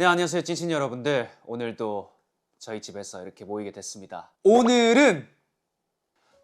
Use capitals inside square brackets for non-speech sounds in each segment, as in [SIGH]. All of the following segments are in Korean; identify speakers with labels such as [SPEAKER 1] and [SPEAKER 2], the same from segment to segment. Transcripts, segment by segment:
[SPEAKER 1] 네, 안녕하세요. 찐친 여러분들. 오늘도 저희 집에서 이렇게 모이게 됐습니다. 오늘은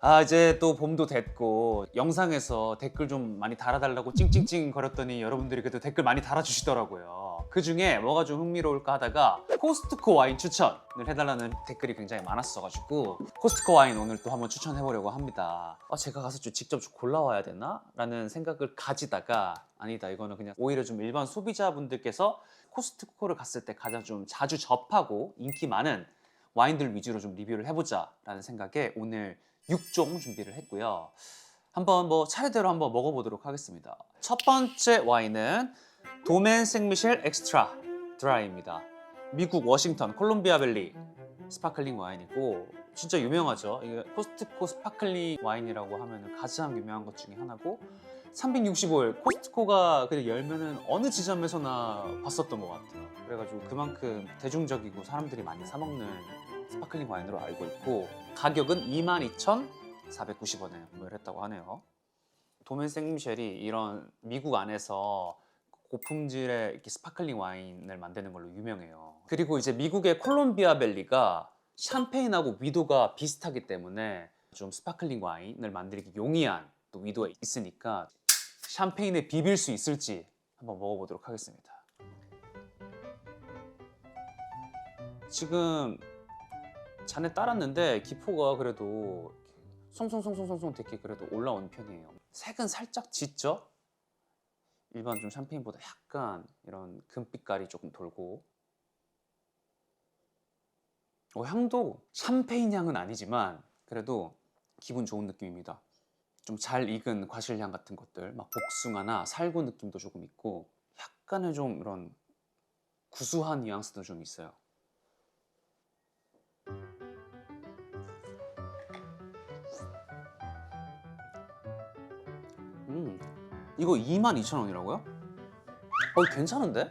[SPEAKER 1] 아, 이제 또 봄도 됐고 영상에서 댓글 좀 많이 달아달라고 찡찡찡 거렸더니 여러분들이 그래도 댓글 많이 달아주시더라고요. 그 중에 뭐가 좀 흥미로울까 하다가 코스트코 와인 추천을 해달라는 댓글이 굉장히 많았어가지고 코스트코 와인 오늘 또 한번 추천해보려고 합니다. 아, 제가 가서 좀 직접 좀 골라와야 되나? 라는 생각을 가지다가 아니다, 이거는 그냥 오히려 좀 일반 소비자분들께서 코스트코를 갔을 때 가장 좀 자주 접하고 인기 많은 와인들 위주로 좀 리뷰를 해보자라는 생각에 오늘 6종 준비를 했고요. 한번 뭐 차례대로 한번 먹어보도록 하겠습니다. 첫 번째 와인은 도멘 생미셸 엑스트라 드라이입니다. 미국 워싱턴 콜롬비아 밸리 스파클링 와인이고 진짜 유명하죠. 이게 코스트코 스파클링 와인이라고 하면 가장 유명한 것 중에 하나고 365일 코스트코가 그냥 열면은 어느 지점에서나 봤었던 것 같아요. 그래가지고 그만큼 대중적이고 사람들이 많이 사 먹는 스파클링 와인으로 알고 있고 가격은 22,490원에 구매를 했다고 하네요. 도멘 생미셸이 이런 미국 안에서 고품질의 이렇게 스파클링 와인을 만드는 걸로 유명해요. 그리고 이제 미국의 콜롬비아 밸리가 샴페인하고 위도가 비슷하기 때문에 좀 스파클링 와인을 만들기 용이한 또 위도가 있으니까 샴페인에 비빌 수 있을지 한번 먹어보도록 하겠습니다. 지금 잔에 따랐는데 기포가 그래도 송송송송송송 되게 그래도 올라온 편이에요. 색은 살짝 짙죠? 일반 좀 샴페인보다 약간 이런 금빛깔이 조금 돌고 어, 향도 샴페인 향은 아니지만 그래도 기분 좋은 느낌입니다. 좀 잘 익은 과실향 같은 것들, 막 복숭아나 살구 느낌도 조금 있고 약간의 좀 이런 구수한 뉘앙스도 좀 있어요. 음, 이거 22,000원이라고요? 어, 괜찮은데?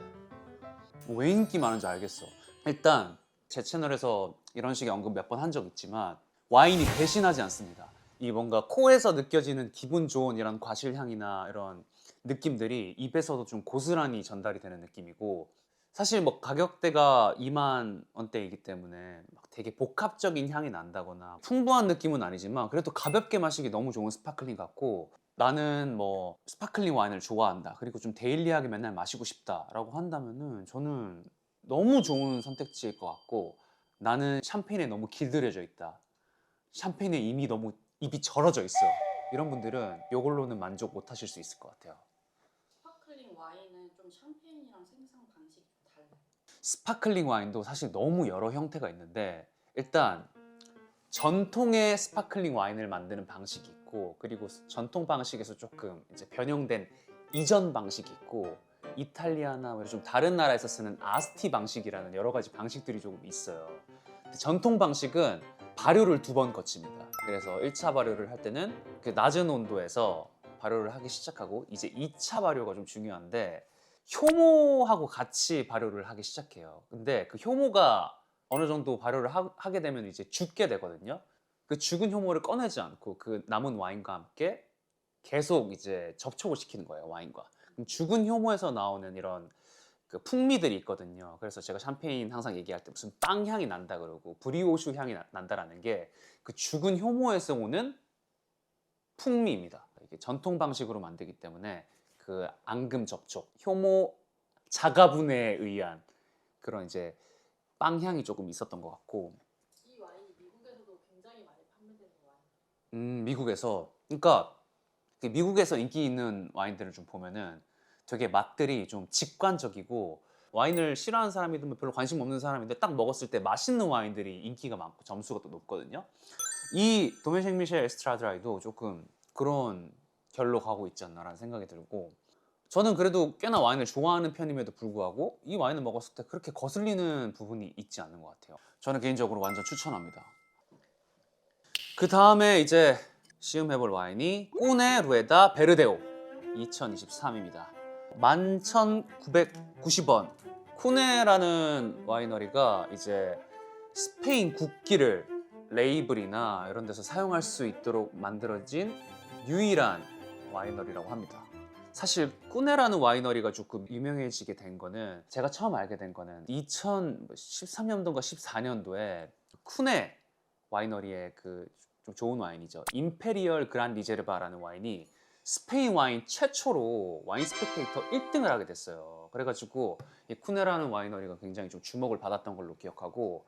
[SPEAKER 1] 뭐왜 인기 많은지 알겠어. 일단 제 채널에서 이런 식의 언급 몇 번 한 적 있지만 와인이 배신하지 않습니다. 이 뭔가 코에서 느껴지는 기분 좋은 이런 과실향이나 이런 느낌들이 입에서도 좀 고스란히 전달이 되는 느낌이고 사실 뭐 가격대가 2만 원대이기 때문에 막 되게 복합적인 향이 난다거나 풍부한 느낌은 아니지만 그래도 가볍게 마시기 너무 좋은 스파클링 같고 나는 뭐 스파클링 와인을 좋아한다. 그리고 좀 데일리하게 맨날 마시고 싶다라고 한다면은 저는 너무 좋은 선택지일 것 같고 나는 샴페인에 너무 길들여져 있다. 샴페인에 이미 너무 입이 절어져 있어 이런 분들은 이걸로는 만족 못 하실 수 있을 것 같아요
[SPEAKER 2] 스파클링 와인은 좀 샴페인이랑 생산 방식이 좀 달라요.
[SPEAKER 1] 스파클링 와인도 사실 너무 여러 형태가 있는데 일단 전통의 스파클링 와인을 만드는 방식이 있고 그리고 전통 방식에서 조금 이제 변형된 이전 방식이 있고 이탈리아나 뭐좀 다른 나라에서 쓰는 아스티 방식이라는 여러 가지 방식들이 조금 있어요. 전통 방식은 발효를 두 번 거칩니다. 그래서 1차 발효를 할 때는 그 낮은 온도에서 발효를 하기 시작하고 이제 2차 발효가 좀 중요한데 효모하고 같이 발효를 하기 시작해요. 근데 그 효모가 어느 정도 발효를 하, 게 되면 이제 죽게 되거든요. 그 죽은 효모를 꺼내지 않고 그 남은 와인과 함께 계속 이제 접촉을 시키는 거예요, 와인과. 죽은 효모에서 나오는 이런 그 풍미들이 있거든요. 그래서 제가 샴페인 항상 얘기할 때 무슨 빵 향이 난다 그러고 브리오슈 향이 나- 난다라는 게 그 죽은 효모에서 오는 풍미입니다. 이게 전통 방식으로 만들기 때문에 그 앙금 접촉, 효모 자가분해에 의한 그런 이제 빵 향이 조금 있었던 것 같고,
[SPEAKER 2] 이 와인이 미국에서도 굉장히 많이 판매되는 와인.
[SPEAKER 1] 음, 미국에서 그러니까 그 미국에서 인기 있는 와인들을 좀 보면은 되게 맛들이 좀 직관적이고 와인을 싫어하는 사람이든 뭐 별로 관심 없는 사람인데 딱 먹었을 때 맛있는 와인들이 인기가 많고 점수가 또 높거든요. 이 도메식 미셸 에스트라드라이도 조금 그런 결로 가고 있지 않나라는 생각이 들고 저는 그래도 꽤나 와인을 좋아하는 편임에도 불구하고 이 와인을 먹었을 때 그렇게 거슬리는 부분이 있지 않는 것 같아요. 저는 개인적으로 완전 추천합니다. 그 다음에 이제 시음해볼 와인이 꼬네 루에다 베르데오 2023입니다. 11,990원. 코네라는 와이너리가 이제 스페인 국기를 레이블이나 이런 데서 사용할 수 있도록 만들어진 유일한 와이너리라고 합니다. 사실 꾸네라는 와이너리가 조금 유명해지게 된 거는 제가 처음 알게 된 거는 2013년도인가 14년도에 쿠네 와이너리의 그 좀 좋은 와인이죠. 임페리얼 그란 리제르바라는 와인이 스페인 와인 최초로 와인 스펙테이터 1등을 하게 됐어요. 그래가지고 이 쿠네라는 와이너리가 굉장히 좀 주목을 받았던 걸로 기억하고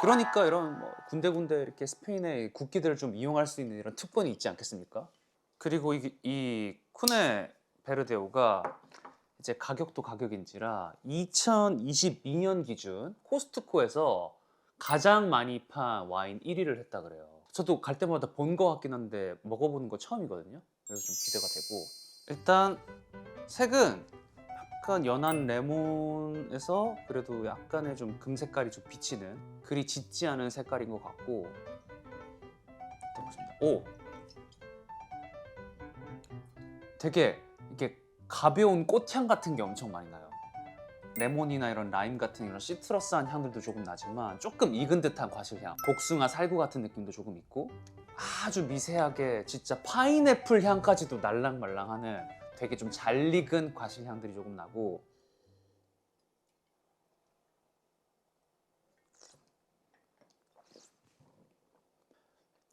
[SPEAKER 1] 그러니까 이런 뭐 군데군데 이렇게 스페인의 국기들을 좀 이용할 수 있는 이런 특권이 있지 않겠습니까? 그리고 이, 이 쿠네 베르데오가 이제 가격도 가격인지라 2022년 기준 코스트코에서 가장 많이 판 와인 1위를 했다 그래요. 저도 갈 때마다 본 거 같긴 한데 먹어보는 거 처음이거든요. 그래서 좀 기대가 되고. 일단 색은 약간 연한 레몬에서 그래도 약간의 좀 금색깔이 좀 비치는 그리 짙지 않은 색깔인 것 같고. 해보겠습니다. 오! 되게 이게 가벼운 꽃향 같은 게 엄청 많이 나요. 레몬이나 이런 라임 같은 이런 시트러스한 향들도 조금 나지만 조금 익은 듯한 과실향, 복숭아 살구 같은 느낌도 조금 있고 아주 미세하게 진짜 파인애플 향까지도 날랑말랑하는 되게 좀 잘 익은 과실 향들이 조금 나고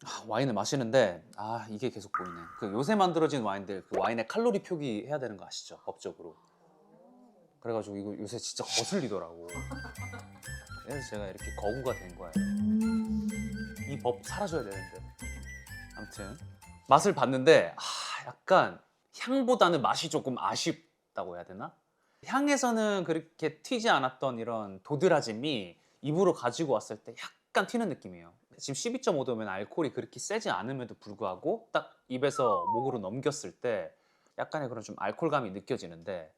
[SPEAKER 1] 아, 와인을 마시는데 아 이게 계속 보이네. 그 요새 만들어진 와인들 그 와인의 칼로리 표기 해야 되는 거 아시죠? 법적으로. 그래가지고 이거 요새 진짜 거슬리더라고. 그래서 제가 이렇게 거구가 된 거예요. 이 법 사라져야 되는데. 아무튼 맛을 봤는데 아, 약간 향보다는 맛이 조금 아쉽다고 해야 되나? 향에서는 그렇게 튀지 않았던 이런 도드라짐이 입으로 가지고 왔을 때 약간 튀는 느낌이에요. 지금 12.5도면 알코올이 그렇게 세지 않음에도 불구하고 딱 입에서 목으로 넘겼을 때 약간의 그런 좀 알코올감이 느껴지는데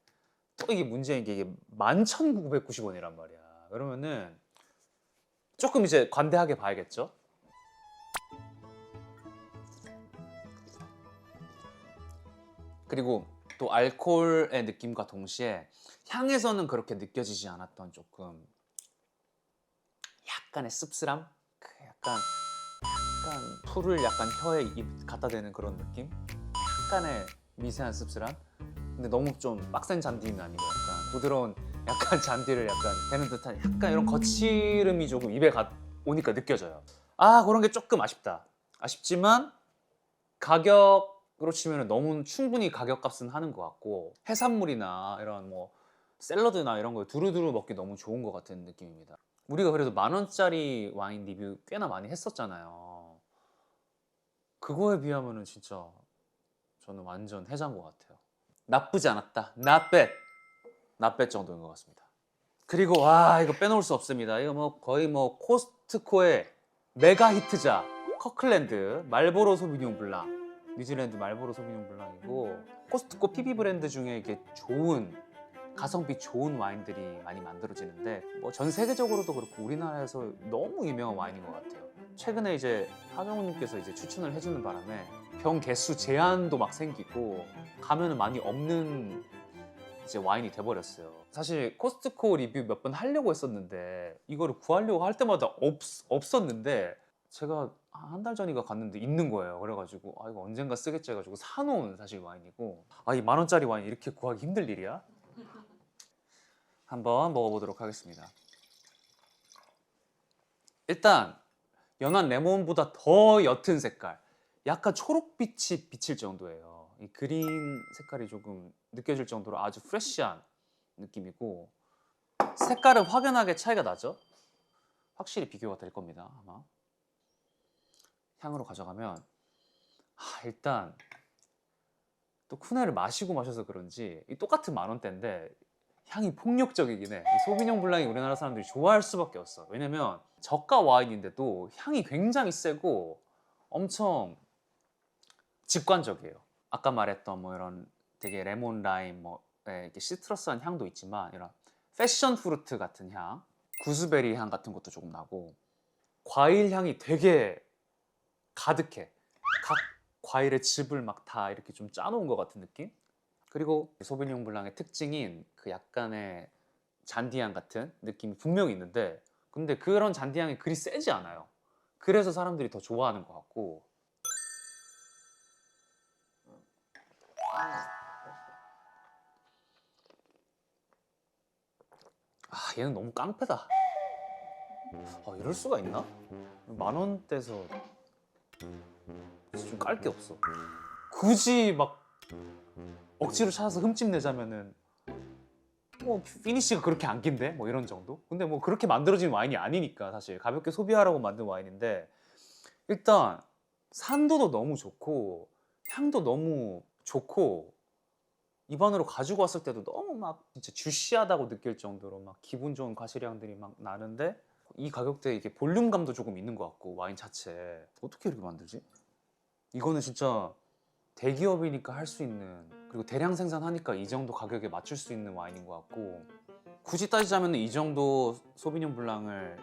[SPEAKER 1] 또 이게 문제인 게 이게 11,990원이란 말이야. 그러면은 조금 이제 관대하게 봐야겠죠? 그리고 또 알코올의 느낌과 동시에 향에서는 그렇게 느껴지지 않았던 조금 약간의 씁쓸함? 그 약간 약간 풀을 약간 혀에 입 갖다 대는 그런 느낌? 약간의 미세한 씁쓸함? 근데 너무 좀 빡센 잔디는 아니고 약간 부드러운 약간 [LAUGHS] 잔디를 약간 대는 듯한 약간 이런 거칠음이 조금 입에 가, 오니까 느껴져요. 아 그런 게 조금 아쉽다. 아쉽지만 가격 치면 너무 충분히 가격값은 하는 것 같고 해산물이나 이런 뭐 샐러드나 이런 거 두루두루 먹기 너무 좋은 것 같은 느낌입니다. 우리가 그래도 만 원짜리 와인 리뷰 꽤나 많이 했었잖아요. 그거에 비하면은 진짜 저는 완전 해자인 것 같아요. 나쁘지 않았다. not bad 정도인 것 같습니다. 그리고 와 이거 빼놓을 수 없습니다. 이거 뭐 거의 뭐 코스트코의 메가 히트작 커클랜드 말보로 소비뇽 블랑 뉴질랜드 말보로 소비뇽 블랑이고 코스트코 PB 브랜드 중에 이게 좋은 가성비 좋은 와인들이 많이 만들어지는데 뭐 전 세계적으로도 그렇고 우리나라에서 너무 유명한 와인인 것 같아요. 최근에 이제 하정우님께서 이제 추천을 해주는 바람에 병 개수 제한도 막 생기고 가면은 많이 없는 이제 와인이 돼버렸어요. 사실 코스트코 리뷰 몇 번 하려고 했었는데 이거를 구하려고 할 때마다 없, 없었는데 제가 한 달 전인가 갔는데 있는 거예요. 그래가지고 아 이거 언젠가 쓰겠지 해가지고 사놓은 사실 와인이고 아 이 만 원짜리 와인 이렇게 구하기 힘들 일이야? 한번 먹어보도록 하겠습니다. 일단 연한 레몬보다 더 옅은 색깔, 약간 초록빛이 비칠 정도예요. 이 그린 색깔이 조금 느껴질 정도로 아주 프레쉬한 느낌이고 색깔은 확연하게 차이가 나죠. 확실히 비교가 될 겁니다. 아마 향으로 가져가면 아, 일단 또 쿠네를 마시고 마셔서 그런지 이 똑같은 만 원대인데 향이 폭력적이긴 해. 이 소비뇽 블랑이 우리나라 사람들이 좋아할 수밖에 없어. 왜냐면 저가 와인인데도 향이 굉장히 세고 엄청 직관적이에요. 아까 말했던 뭐 이런 되게 레몬 라임 뭐 예, 이렇게 시트러스한 향도 있지만 이런 패션 프루트 같은 향, 구스베리 향 같은 것도 조금 나고 과일 향이 되게 가득해. 각 과일의 즙을 막 다 이렇게 좀 짜놓은 것 같은 느낌? 그리고 소비뇽 블랑의 특징인 그 약간의 잔디향 같은 느낌이 분명히 있는데 근데 그런 잔디향이 그리 세지 않아요. 그래서 사람들이 더 좋아하는 것 같고 아 얘는 너무 깡패다 아 이럴 수가 있나? 만 원대에서 좀 깔 게 없어. 굳이 막 억지로 찾아서 흠집 내자면은 뭐 피니시가 그렇게 안 긴데 뭐 이런 정도. 근데 뭐 그렇게 만들어진 와인이 아니니까 사실 가볍게 소비하라고 만든 와인인데 일단 산도도 너무 좋고 향도 너무 좋고 입안으로 가지고 왔을 때도 너무 막 진짜 주시하다고 느낄 정도로 막 기분 좋은 과실향들이 막 나는데 이 가격대에 이게 볼륨감도 조금 있는 것 같고 와인 자체 어떻게 이렇게 만들지? 이거는 진짜 대기업이니까 할 수 있는 그리고 대량 생산하니까 이 정도 가격에 맞출 수 있는 와인인 것 같고 굳이 따지자면 이 정도 소비뇽 블랑을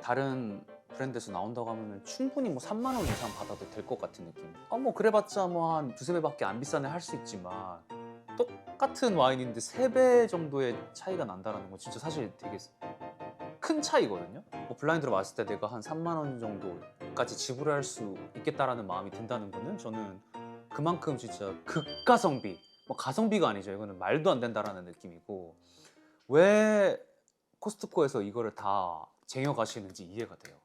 [SPEAKER 1] 다른 브랜드에서 나온다고 하면 충분히 뭐 3만 원 이상 받아도 될 것 같은 느낌. 아뭐 그래봤자 뭐 한 두세 배밖에 안 비싸네 할 수 있지만 똑같은 와인인데 세 배 정도의 차이가 난다라는 건 진짜 사실 되게 큰 차이거든요. 뭐 블라인드로 봤을 때 내가 한 3만 원 정도 까지 지불할 수 있겠다라는 마음이 든다는 거는 저는 그만큼 진짜 극가성비, 뭐 가성비가 아니죠. 이거는 말도 안 된다라는 느낌이고 왜 코스트코에서 이거를 다 쟁여 가시는지 이해가 돼요.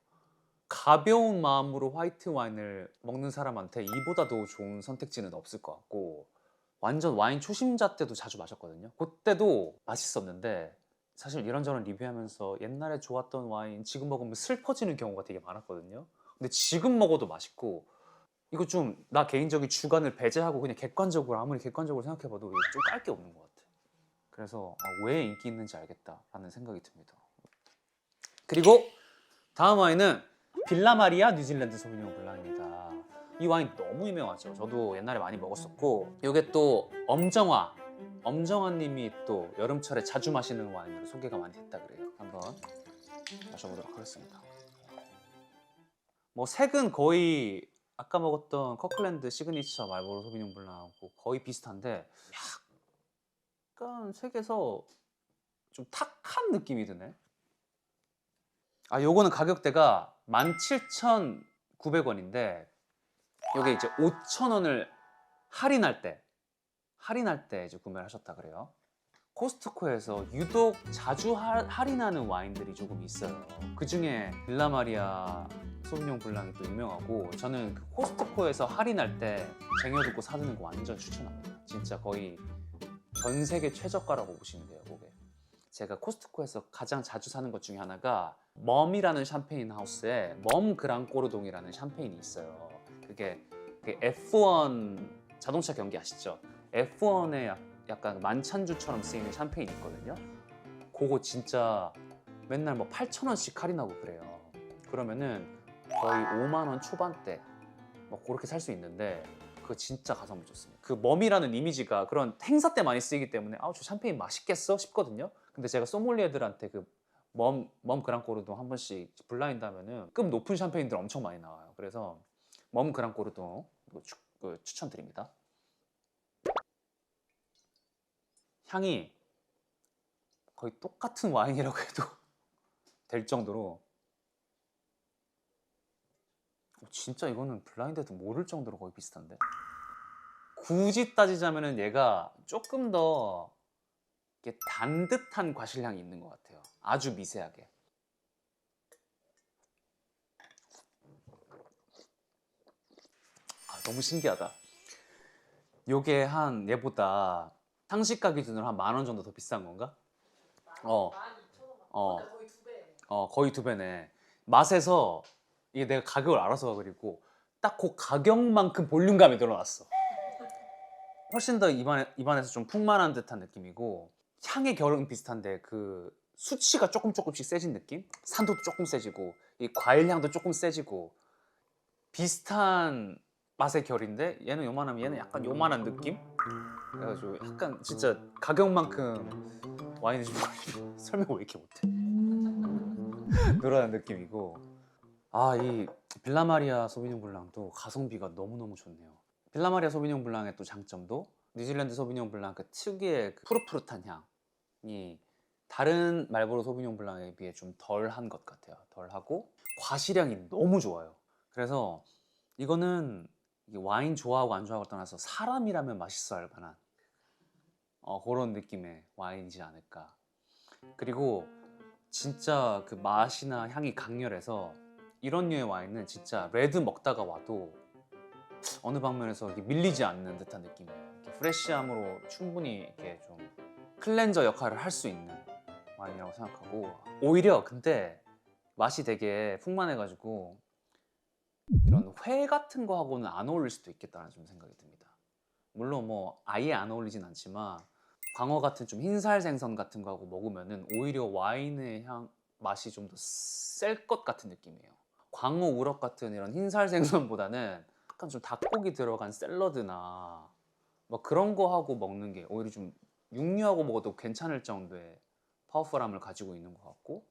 [SPEAKER 1] 가벼운 마음으로 화이트 와인을 먹는 사람한테 이보다 더 좋은 선택지는 없을 것 같고 완전 와인 초심자 때도 자주 마셨거든요. 그때도 맛있었는데 사실 이런저런 리뷰하면서 옛날에 좋았던 와인 지금 먹으면 슬퍼지는 경우가 되게 많았거든요. 근데 지금 먹어도 맛있고 이거 좀 나 개인적인 주관을 배제하고 그냥 객관적으로 아무리 객관적으로 생각해봐도 이게 좀깔 게 없는 것 같아. 그래서 아, 왜 인기 있는지 알겠다라는 생각이 듭니다. 그리고 다음 와인은 빌라마리아 뉴질랜드 소비뇽 블랑입니다. 이 와인 너무 유명하죠. 저도 옛날에 많이 먹었었고 이게 또 엄정화 엄정화님이 또 여름철에 자주 마시는 와인으로 소개가 많이 됐다 그래요. 한번 마셔보도록 하겠습니다. 뭐 색은 거의 아까 먹었던 커클랜드 시그니처 말보로 소비뇽 블랑하고 거의 비슷한데 약간 색에서 좀 탁한 느낌이 드네. 아, 요거는 가격대가 17,900원인데 요게 이제 5,000원을 할인할 때 할인할 때 이제 구매를 하셨다 그래요. 코스트코에서 유독 자주 할- 할인하는 와인들이 조금 있어요. 그 중에 빌라마리아 소비뇽 블랑이 또 유명하고 저는 그 코스트코에서 할인할 때 쟁여두고 사드는 거 완전 추천합니다. 진짜 거의 전 세계 최저가라고 보시면 돼요, 그게. 제가 코스트코에서 가장 자주 사는 것 중에 하나가 멈이라는 샴페인 하우스에 멈 그랑 꼬르동이라는 샴페인이 있어요. 그게 그 F1 자동차 경기 아시죠? F1에 약간 만찬주처럼 쓰이는 샴페인이 있거든요. 그거 진짜 맨날 뭐 8,000원씩 할인하고 그래요. 그러면은 거의 5만 원 초반대 뭐 그렇게 살 수 있는데 그거 진짜 가성비 좋습니다. 그 멈이라는 이미지가 그런 행사 때 많이 쓰이기 때문에 아우 저 샴페인 맛있겠어 싶거든요. 근데 제가 소믈리에들한테 그 멈, 멈 그랑꼬르동 한 번씩 블라인드 하면은 급 높은 샴페인들 엄청 많이 나와요. 그래서 멈 그랑꼬르동 추, 그 추천드립니다. 향이 거의 똑같은 와인이라고 해도 [LAUGHS] 될 정도로 어, 진짜 이거는 블라인드도 모를 정도로 거의 비슷한데 굳이 따지자면은 얘가 조금 더 이렇게 단 듯한 과실향이 있는 것 같아요. 아주 미세하게. 아, 너무 신기하다. 요게 한 얘보다 상식가 기준으로 한 만 원 정도 더 비싼 건가? 어.
[SPEAKER 2] 12,000원.
[SPEAKER 1] 어.
[SPEAKER 2] 거의 두 배.
[SPEAKER 1] 어 거의 두 배네. 맛에서 이게 내가 가격을 알아서 그리고 딱 그 가격만큼 볼륨감이 늘어났어. 훨씬 더 입안에, 입안에서 좀 풍만한 듯한 느낌이고 향의 결은 비슷한데 그 수치가 조금 조금씩 세진 느낌? 산도도 조금 세지고 이 과일 향도 조금 세지고 비슷한 맛의 결인데 얘는 요만하면 얘는 약간 요만한 느낌? 그래가지고 약간 진짜 가격만큼 와인이 좀 [LAUGHS] 설명 왜 이렇게 못해? 늘어난 느낌이고. 아 이 빌라마리아 소비뇽 블랑도 가성비가 너무너무 좋네요. 빌라마리아 소비뇽 블랑의 또 장점도 뉴질랜드 소비뇽 블랑 그 특유의 그 푸릇푸릇한 향이 다른 말보로 소비뇽 블랑에 비해 좀 덜한 것 같아요. 덜하고 과실향이 너무 좋아요. 그래서 이거는 이 와인 좋아하고 안 좋아하고 떠나서 사람이라면 맛있어 할 만한 어, 그런 느낌의 와인이지 않을까 그리고 진짜 그 맛이나 향이 강렬해서 이런 류의 와인은 진짜 레드 먹다가 와도 어느 방면에서 밀리지 않는 듯한 느낌이에요. 이렇게 프레쉬함으로 충분히 이렇게 좀 클렌저 역할을 할 수 있는 와인이라고 생각하고 오히려 근데 맛이 되게 풍만해가지고 이런 회 같은 거 하고는 안 어울릴 수도 있겠다는 좀 생각이 듭니다. 물론 뭐 아예 안 어울리진 않지만 광어 같은 좀 흰살 생선 같은 거하고 먹으면은 오히려 와인의 향 맛이 좀 더 셀 것 같은 느낌이에요. 광어 우럭 같은 이런 흰살 생선보다는 약간 좀 닭고기 들어간 샐러드나 뭐 그런 거 하고 먹는 게 오히려 좀 육류하고 먹어도 괜찮을 정도의 파워풀함을 가지고 있는 것 같고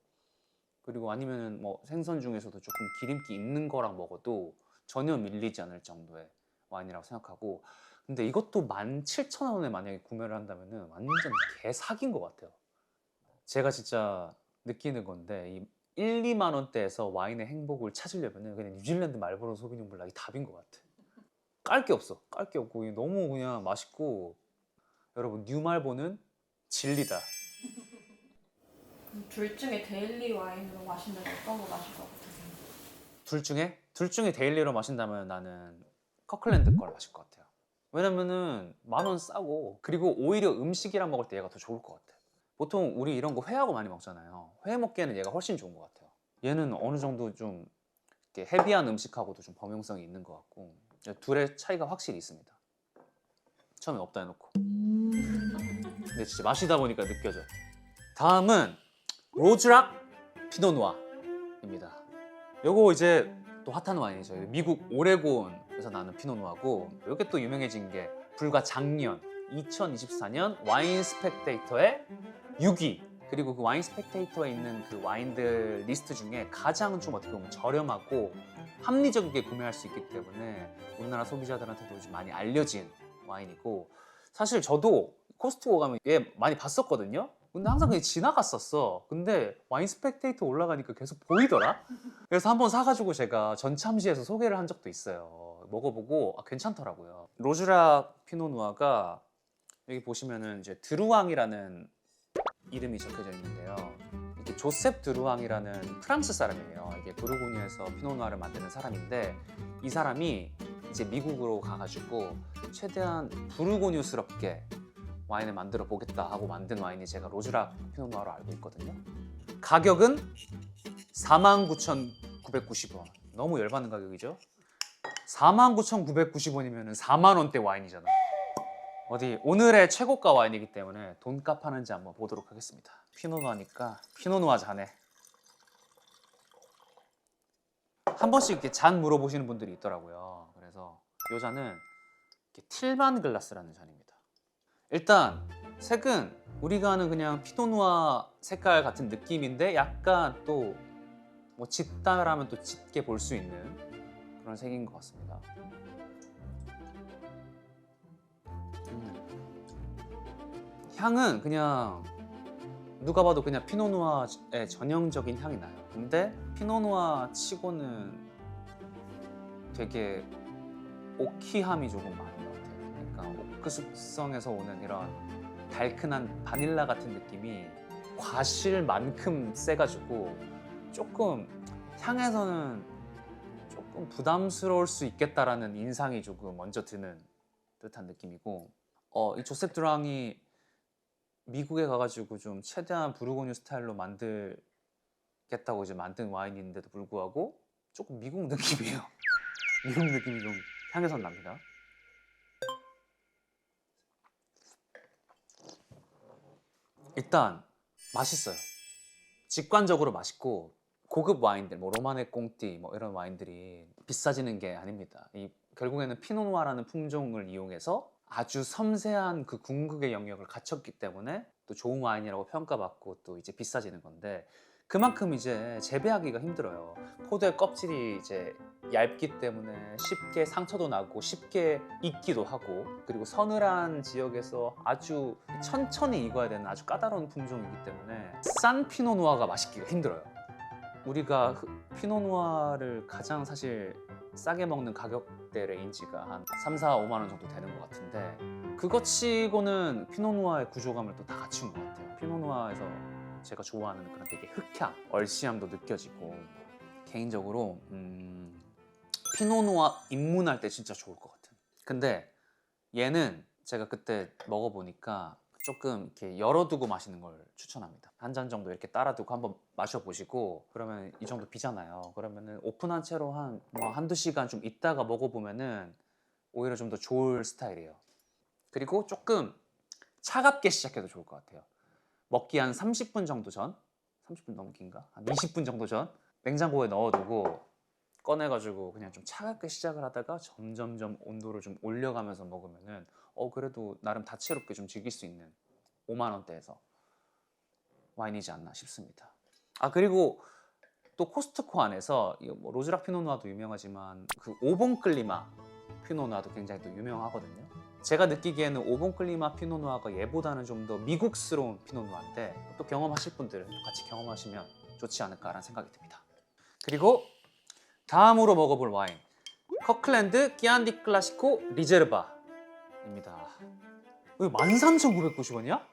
[SPEAKER 1] 그리고 아니면은 뭐 생선 중에서도 조금 기름기 있는 거랑 먹어도 전혀 밀리지 않을 정도의 와인이라고 생각하고 근데 이것도 17,000원에 만약에 구매를 한다면은 완전 개 사기인 것 같아요. 제가 진짜 느끼는 건데 이 1, 2만 원대에서 와인의 행복을 찾으려면은 그냥 뉴질랜드 말보로 소비뇽 블락이 답인 것 같아. 깔 게 없어. 깔 게 없고 너무 그냥 맛있고 여러분 뉴말보는 진리다.
[SPEAKER 3] 둘 중에 데일리 와인으로 마신다면 어떤 거 마실 것 같으세요?
[SPEAKER 1] 둘 중에 둘 중에 데일리로 마신다면 나는 커클랜드 걸 마실 것 같아요. 왜냐면은 만 원 싸고 그리고 오히려 음식이랑 먹을 때 얘가 더 좋을 것 같아. 보통 우리 이런 거 회하고 많이 먹잖아요. 회 먹기에는 얘가 훨씬 좋은 것 같아요. 얘는 어느 정도 좀 이렇게 헤비한 음식하고도 좀 범용성이 있는 것 같고 둘의 차이가 확실히 있습니다. 처음에 없다 해놓고 근데 진짜 마시다 보니까 느껴져. 다음은 로즈락 피노누아입니다. 요거 이제 또 핫한 와인이죠. 미국 오레곤에서 나는 피노누아고 이게 또 유명해진 게 불과 작년 2024년 와인 스펙테이터의 6위 그리고 그 와인 스펙테이터에 있는 그 와인들 리스트 중에 가장 좀 어떻게 보면 저렴하고 합리적이게 구매할 수 있기 때문에 우리나라 소비자들한테도 좀 많이 알려진 와인이고 사실 저도 코스트코 가면 얘 많이 봤었거든요. 근데 항상 그냥 지나갔었어. 근데 와인 스펙테이터 올라가니까 계속 보이더라. 그래서 한번 사가지고 제가 전참시에서 소개를 한 적도 있어요. 먹어보고 아, 괜찮더라고요. 로즈라 피노누아가 여기 보시면은 이제 드루앙이라는 이름이 적혀져 있는데요. 이게 조셉 드루앙이라는 프랑스 사람이에요. 이게 부르고뉴에서 피노누아를 만드는 사람인데 이 사람이 이제 미국으로 가가지고 최대한 부르고뉴스럽게 와인을 만들어 보겠다 하고 만든 와인이 제가 로즈락 피노누아로 알고 있거든요. 가격은 49,990원. 너무 열받는 가격이죠? 49,990원이면 4만 원대 와인이잖아. 어디 오늘의 최고가 와인이기 때문에 돈값 하는지 한번 보도록 하겠습니다. 피노누아니까 피노누아 잔에 한 번씩 이렇게 잔 물어보시는 분들이 있더라고요. 그래서 이 잔은 틸만 글라스라는 잔입니다. 일단 색은 우리가 아는 그냥 피노누아 색깔 같은 느낌인데 약간 또 뭐 짙다라면 또 짙게 볼 수 있는 그런 색인 것 같습니다. 음. 향은 그냥 누가 봐도 그냥 피노누아의 전형적인 향이 나요. 근데 피노누아 치고는 되게 오키함이 조금 같아요. 그러니까 오크숙성에서 오는 이런 달큰한 바닐라 같은 느낌이 과실만큼 세가지고 조금 향에서는 조금 부담스러울 수 있겠다라는 인상이 조금 먼저 드는 듯한 느낌이고 어, 이 조셉 드랑이 미국에 가가지고 좀 최대한 부르고뉴 스타일로 만들겠다고 이제 만든 와인인데도 불구하고 조금 미국 느낌이에요. [LAUGHS] 미국 느낌이 좀 향에선 납니다. 일단 맛있어요. 직관적으로 맛있고 고급 와인들, 뭐 로마네 꽁띠 뭐 이런 와인들이 비싸지는 게 아닙니다. 이 결국에는 피노누아라는 품종을 이용해서 아주 섬세한 그 궁극의 영역을 갖췄기 때문에 또 좋은 와인이라고 평가받고 또 이제 비싸지는 건데 그만큼 이제 재배하기가 힘들어요. 포도의 껍질이 이제 얇기 때문에 쉽게 상처도 나고 쉽게 익기도 하고 그리고 서늘한 지역에서 아주 천천히 익어야 되는 아주 까다로운 품종이기 때문에 싼 피노누아가 맛있기가 힘들어요. 우리가 흐- 피노누아를 가장 사실 싸게 먹는 가격대 레인지가 한 3, 4, 5만 원 정도 되는 것 같은데 그것 치고는 피노누아의 구조감을 또 다 갖춘 것 같아요. 피노누아에서 제가 좋아하는 그런 되게 흑향, 얼씨함도 느껴지고 개인적으로 음, 피노누아 입문할 때 진짜 좋을 것 같은. 근데 얘는 제가 그때 먹어보니까 조금 이렇게 열어두고 마시는 걸 추천합니다. 한 잔 정도 이렇게 따라두고 한번 마셔보시고 그러면 이 정도 비잖아요. 그러면은 오픈한 채로 한 뭐 한두 시간 좀 있다가 먹어보면은 오히려 좀 더 좋을 스타일이에요. 그리고 조금 차갑게 시작해도 좋을 것 같아요. 먹기 한 30분 정도 전, 30분 너무 긴가? 한 20분 정도 전 냉장고에 넣어두고 꺼내가지고 그냥 좀 차갑게 시작을 하다가 점점점 온도를 좀 올려가면서 먹으면은 어 그래도 나름 다채롭게 좀 즐길 수 있는 5만 원대에서 와인이지 않나 싶습니다. 아 그리고 또 코스트코 안에서 뭐 로즈락 피노누아도 유명하지만 그 오봉 클리마 피노누아도 굉장히 또 유명하거든요. 제가 느끼기에는 오봉 클리마 피노누아가 얘보다는 좀 더 미국스러운 피노누아인데 또 경험하실 분들은 또 같이 경험하시면 좋지 않을까라는 생각이 듭니다. 그리고 다음으로 먹어볼 와인 커클랜드 끼안디 클라시코 리제르바입니다. 왜 13,990원이야?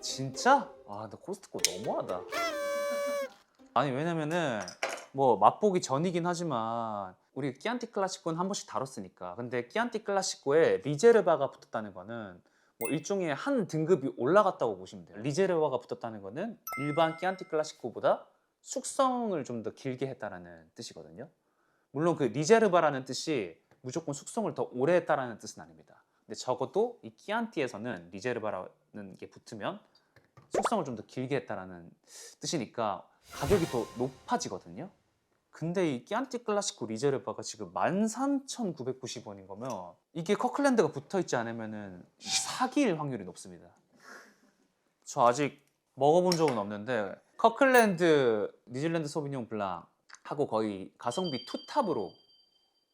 [SPEAKER 1] 진짜? 아, 나 코스트코 너무하다. 아니 왜냐면은 뭐 맛보기 전이긴 하지만 우리 끼안티 클라시코는 한 번씩 다뤘으니까. 근데 끼안티 클라시코에 리제르바가 붙었다는 거는 뭐 일종의 한 등급이 올라갔다고 보시면 돼요. 리제르바가 붙었다는 거는 일반 끼안티 클라시코보다 숙성을 좀 더 길게 했다라는 뜻이거든요. 물론 그 리제르바라는 뜻이 무조건 숙성을 더 오래 했다라는 뜻은 아닙니다. 근데 적어도 이 끼안티에서는 리제르바라는 게 붙으면 숙성을 좀 더 길게 했다라는 뜻이니까 가격이 더 높아지거든요. 근데 이 끼안티 클라시코 리제르바가 지금 13,990원인 거면 이게 커클랜드가 붙어 있지 않으면은 사기일 확률이 높습니다. 저 아직 먹어본 적은 없는데 커클랜드 뉴질랜드 소비뇽 블랑 하고 거의 가성비 투탑으로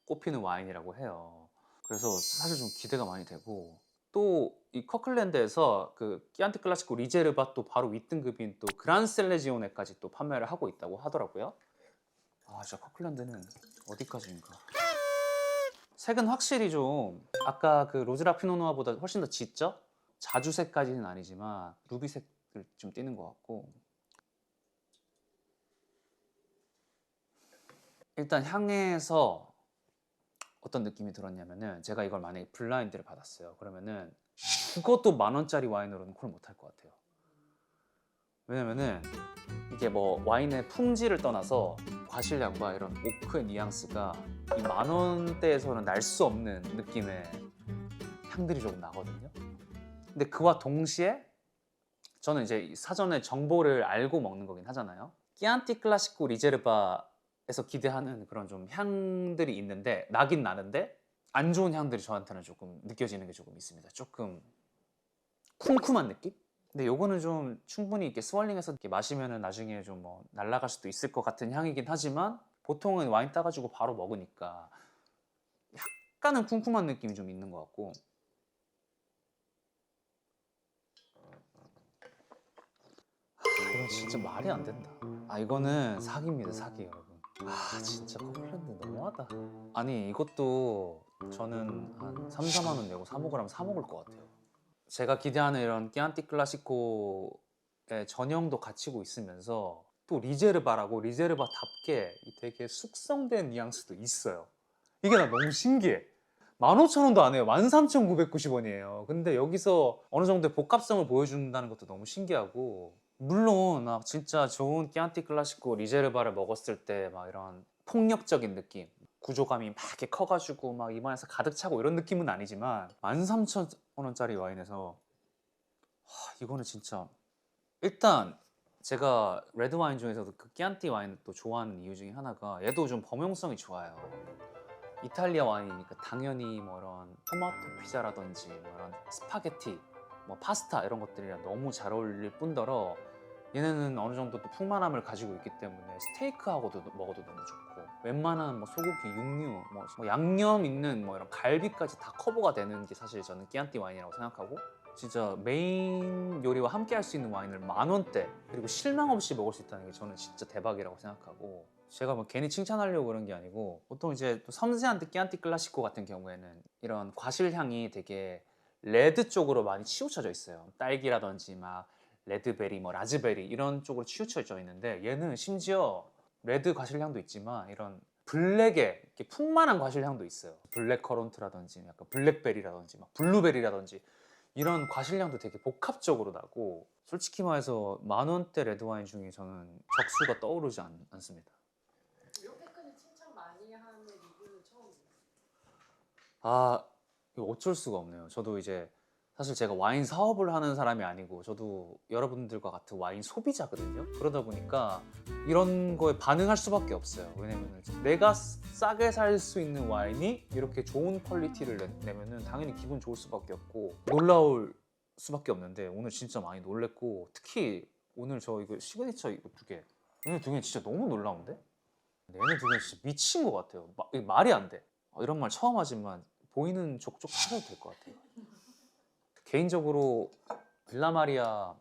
[SPEAKER 1] 꼽히는 와인이라고 해요. 그래서 사실 좀 기대가 많이 되고 또 이 커클랜드에서 그 끼안티 클라시코 리제르바 또 바로 윗등급인 또 그란 셀레지오네까지 또 판매를 하고 있다고 하더라고요. 아 진짜 커클랜드는 어디까지인가? 색은 확실히 좀 아까 그 로즈라 피노누아보다 훨씬 더 짙죠? 자주색까지는 아니지만 루비색을 좀 띠는 것 같고 일단 향에서 어떤 느낌이 들었냐면은 제가 이걸 만약에 블라인드를 받았어요. 그러면은 죽어도 만 원짜리 와인으로는 콜 못할 것 같아요. 왜냐면은 이게 뭐 와인의 품질을 떠나서 과실량과 이런 오크의 뉘앙스가 이 만 원대에서는 날 수 없는 느낌의 향들이 조금 나거든요. 근데 그와 동시에 저는 이제 이 사전에 정보를 알고 먹는 거긴 하잖아요. 끼안티 클라시코 리제르바에서 기대하는 그런 좀 향들이 있는데 나긴 나는데 안 좋은 향들이 저한테는 조금 느껴지는 게 조금 있습니다. 조금 쿰쿰한 느낌? 근데 요거는 좀 충분히 이렇게 스월링해서 이렇게 마시면은 나중에 좀 뭐 날아갈 수도 있을 것 같은 향이긴 하지만 보통은 와인 따가지고 바로 먹으니까 약간은 쿰쿰한 느낌이 좀 있는 것 같고 아, 이건 진짜 말이 안 된다. 아 이거는 사기입니다 사기 여러분. 아 진짜 커플랜드 너무하다. 아니 이것도 저는 한 3, 4만 원 내고 사 먹으라면 사 먹을 것 같아요. 제가 기대하는 이런 끼안티 클라시코의 전형도 갖추고 있으면서 또 리제르바라고 리제르바답게 이 되게 숙성된 뉘앙스도 있어요. 이게 나 너무 신기해. 15,000원도 안 해요. 13,990원이에요. 근데 여기서 어느 정도의 복합성을 보여준다는 것도 너무 신기하고 물론 막 진짜 좋은 끼안티 클라시코 리제르바를 먹었을 때 막 이런 폭력적인 느낌 구조감이 막 이렇게 커가지고 막 입안에서 가득 차고 이런 느낌은 아니지만 13,000 원짜리 와인에서 하, 이거는 진짜 일단 제가 레드 와인 중에서도 그 끼안티 와인을 또 좋아하는 이유 중에 하나가 얘도 좀 범용성이 좋아요. 이탈리아 와인이니까 당연히 뭐 이런 토마토 피자라든지 뭐 이런 스파게티, 뭐 파스타 이런 것들이랑 너무 잘 어울릴 뿐더러 얘네는 어느 정도 또 풍만함을 가지고 있기 때문에 스테이크하고도 먹어도 너무 좋고 웬만한 뭐 소고기, 육류, 뭐, 뭐 양념 있는 뭐 이런 갈비까지 다 커버가 되는 게 사실 저는 끼안티 와인이라고 생각하고 진짜 메인 요리와 함께 할 수 있는 와인을 만 원대 그리고 실망 없이 먹을 수 있다는 게 저는 진짜 대박이라고 생각하고 제가 뭐 괜히 칭찬하려고 그런 게 아니고 보통 이제 또 섬세한 끼안티 클라시코 같은 경우에는 이런 과실 향이 되게 레드 쪽으로 많이 치우쳐져 있어요. 딸기라든지 막 레드베리, 뭐 라즈베리 이런 쪽으로 치우쳐져 있는데 얘는 심지어 레드 과실향도 있지만 이런 블랙에 이렇게 풍만한 과실향도 있어요. 블랙 커런트라든지 약간 블랙베리라든지 막 블루베리라든지 이런 과실향도 되게 복합적으로 나고 솔직히 말해서 만 원대 레드 와인 중에 저는 적수가 떠오르지 않, 않습니다.
[SPEAKER 2] 이렇게까지 칭찬 많이 하는 리뷰는 처음이에요.
[SPEAKER 1] 아 이거 어쩔 수가 없네요. 저도 이제 사실 제가 와인 사업을 하는 사람이 아니고 저도 여러분들과 같은 와인 소비자거든요. 그러다 보니까 이런 거에 반응할 수밖에 없어요. 왜냐면 내가 싸게 살 수 있는 와인이 이렇게 좋은 퀄리티를 내, 내면은 당연히 기분 좋을 수밖에 없고 놀라울 수밖에 없는데 오늘 진짜 많이 놀랬고 특히 오늘 저 이거 시그니처 이거 두 개. 얘네 두 개 진짜 너무 놀라운데? 얘네 두 개 진짜 미친 것 같아요. 마- 말이 안 돼. 어, 이런 말 처음 하지만 보이는 족족 하셔도 될 것 같아요. 개인적으로 빌라마리아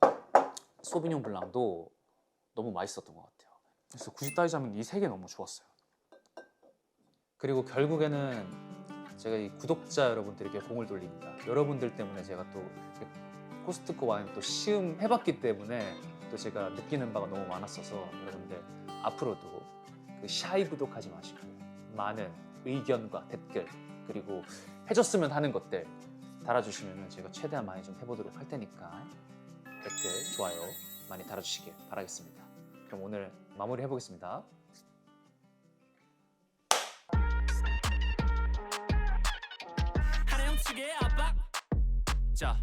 [SPEAKER 1] 소비뇽 블랑도 너무 맛있었던 것 같아요. 그래서 굳이 따지자면 이 세 개 너무 좋았어요. 그리고 결국에는 제가 이 구독자 여러분들에게 공을 돌립니다. 여러분들 때문에 제가 또 코스트코 와인 또 시음 해봤기 때문에 또 제가 느끼는 바가 너무 많았어서 여러분들 앞으로도 그 샤이 구독하지 마시고 많은 의견과 댓글 그리고 해줬으면 하는 것들 달아주시면 제가 최대한 많이 좀 해보도록 할 테니까 댓글 좋아요 많이 달아주시길 바라겠습니다. 그럼 오늘 마무리 해보겠습니다.
[SPEAKER 4] 자